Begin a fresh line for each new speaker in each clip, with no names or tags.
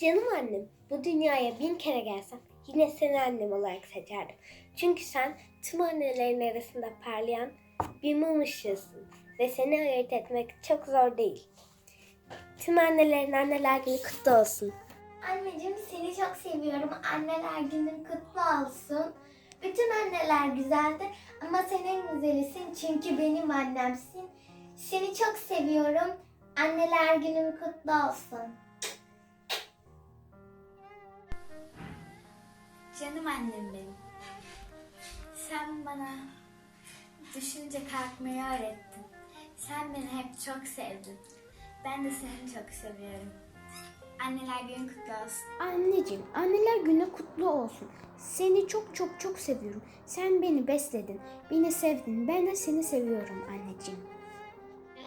Canım annem, bu dünyaya bin kere gelsem yine seni annem olarak seçerdim. Çünkü sen tüm annelerin arasında parlayan bir mum ışığısın ve seni ayırt etmek çok zor değil. Tüm annelerin anneler günü kutlu olsun.
Anneciğim seni çok seviyorum. Anneler günün kutlu olsun. Bütün anneler güzeldir ama sen en güzelisin çünkü benim annemsin. Seni çok seviyorum. Anneler günün kutlu olsun.
Canım annem benim. Sen bana düşünce kalkmayı öğrettin. Sen beni hep çok sevdin. Ben de seni çok seviyorum. Anneler günün kutlu olsun.
Anneciğim, anneler günü kutlu olsun. Seni çok çok çok seviyorum. Sen beni besledin, beni sevdin. Ben de seni seviyorum anneciğim.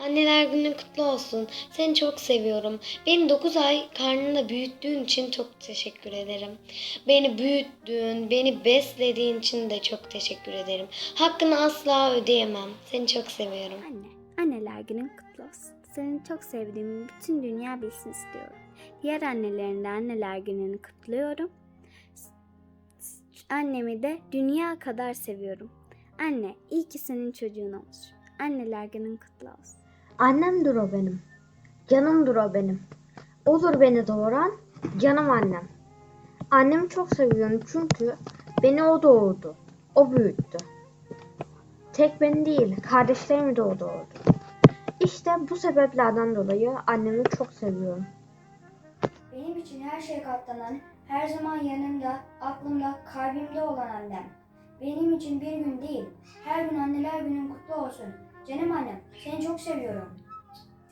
Anneler günün kutlu olsun. Seni çok seviyorum. Beni 9 ay karnında büyüttüğün için çok teşekkür ederim. Beni büyüttüğün, beni beslediğin için de çok teşekkür ederim. Hakkını asla ödeyemem. Seni çok seviyorum.
Anne, anneler günün kutlu olsun. Seni çok sevdiğimi bütün dünya bilsin istiyorum. Diğer annelerin de anneler gününü kutluyorum. Annemi de dünya kadar seviyorum. Anne, iyi ki senin çocuğun olmuş. Anneler günün kutlu olsun.
Annemdir o benim. Canımdır o benim. Odur beni doğuran canım annem. Annemi çok seviyorum çünkü beni o doğurdu. O büyüttü. Tek beni değil, kardeşlerimi de o doğurdu. İşte bu sebeplerden dolayı annemi çok seviyorum.
Benim için her şeye katlanan, her zaman yanımda, aklımda, kalbimde olan annem. Benim için bir gün değil, her gün anneler günün kutlu olsun. Canım annem, seni çok seviyorum.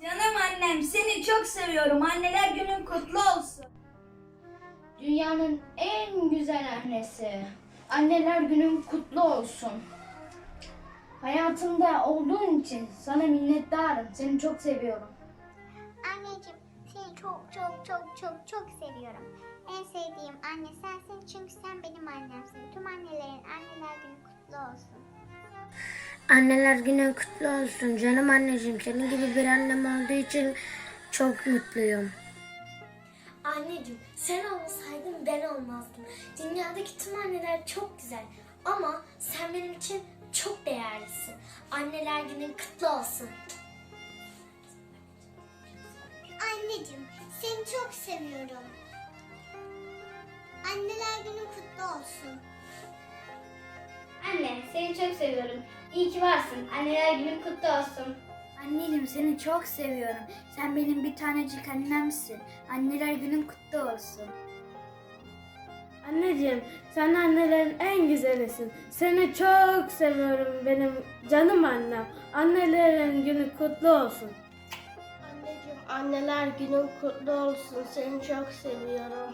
Canım annem seni çok seviyorum. Anneler günün kutlu olsun.
Dünyanın en güzel annesi. Anneler günün kutlu olsun. Hayatımda olduğun için sana minnettarım. Seni çok seviyorum.
Anneciğim seni çok çok çok çok çok seviyorum. En sevdiğim anne sensin çünkü sen benim annemsin. Tüm kutlu olsun.
Anneler günün kutlu olsun canım anneciğim. Senin gibi bir annem olduğu için çok mutluyum.
Anneciğim sen olmasaydın ben olmazdım. Dünyadaki tüm anneler çok güzel ama sen benim için çok değerlisin. Anneler günün kutlu olsun. Anneciğim seni çok seviyorum. Anneler günün kutlu olsun.
Seni çok seviyorum. İyi ki varsın. Anneler günün kutlu olsun.
Anneciğim seni çok seviyorum. Sen benim bir tanecik annemsin. Anneler günün kutlu olsun.
Anneciğim sen annelerin en güzelisin. Seni çok seviyorum benim canım annem. Annelerin günü kutlu olsun.
Anneciğim anneler günün kutlu olsun. Seni çok seviyorum.